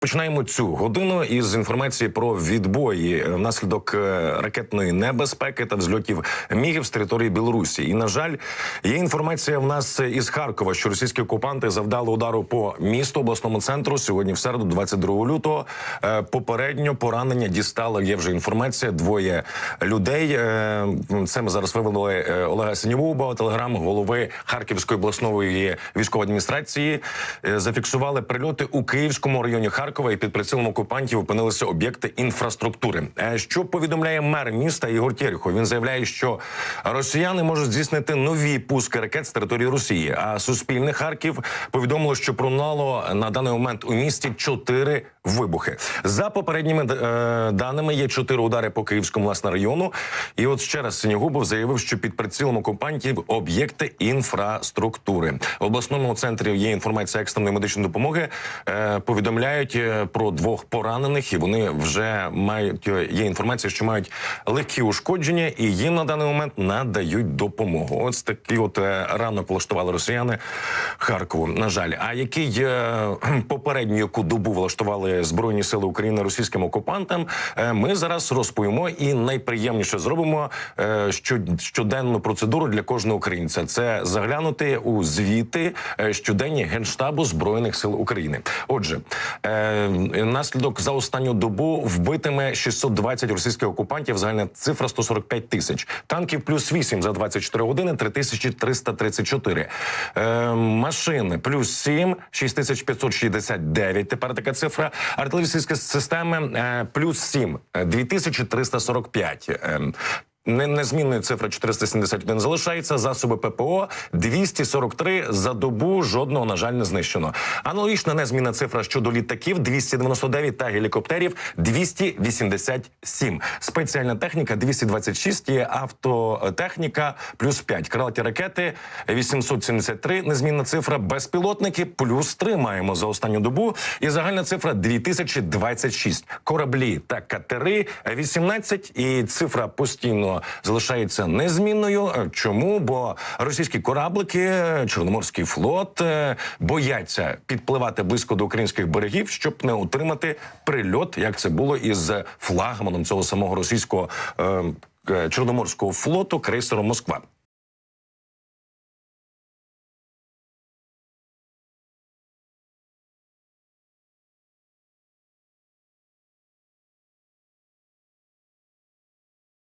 Починаємо цю годину із інформації про відбої внаслідок е, ракетної небезпеки та взльотів мігів з території Білорусі. І на жаль, є інформація в нас із Харкова, що російські окупанти завдали удару по місту обласному центру сьогодні, в середу, 22 лютого. Е, Попередньо поранення дістало. Є вже інформація. Двоє людей. Е, Це ми зараз вивели Олега Синєвуба, телеграм голови Харківської обласної військової адміністрації. Зафіксували прильоти у Київському районі Харкова і під прицілом окупантів опинилися об'єкти інфраструктури. Е, Що повідомляє мер міста Ігор Терехов? Він заявляє, що росіяни можуть здійснити нові пуски ракет з території Росії. А Суспільне Харків повідомило, що пролунало на даний момент у місті чотири вибухи. За попередніми е, даними є чотири удари по Київському власне району. І от ще раз Синягубов заявив, що під прицілом окупантів об'єкти інфраструктури в обласному центрі є інформація екстреної медичної допомоги. Е, повідомляють е, про двох поранених, і вони вже мають е, є інформація, що мають легкі ушкодження, і їм на даний момент надають допомогу. Ось такий от е, ранок влаштували росіяни Харкову. На жаль, а який попередню яку добу влаштували збройні сили України російським окупантам? Ми зараз розповімо і найприємніше зробимо щоденну процедуру для кожного українця. Це заглянути у звіти щоденні генштабу збройних сил України. Отже, наслідок за останню добу вбитими 620 російських окупантів. Загальна цифра 145 тисяч. Танків плюс 8 за 24 години 3334. Е, машин плюс 7 6569. Тепер така цифра. Артилерійські системи е, плюс 7 е, 2345. Е, Незмінною цифра 471 залишається. Засоби ППО 243 за добу. Жодного на жаль не знищено. Аналогічна незмінна цифра щодо літаків 299 та гелікоптерів 287. Спеціальна техніка 226 є автотехніка плюс 5. Крилаті ракети 873. Незмінна цифра. Безпілотники плюс 3 маємо за останню добу. І загальна цифра 2026. Кораблі та катери 18. І цифра постійно залишається незмінною. Е, Чому? Бо російські кораблики, Чорноморський флот е, бояться підпливати близько до українських берегів, щоб не отримати прильот, як це було із флагманом цього самого російського. е, е, Чорноморського флоту крейсером Москва.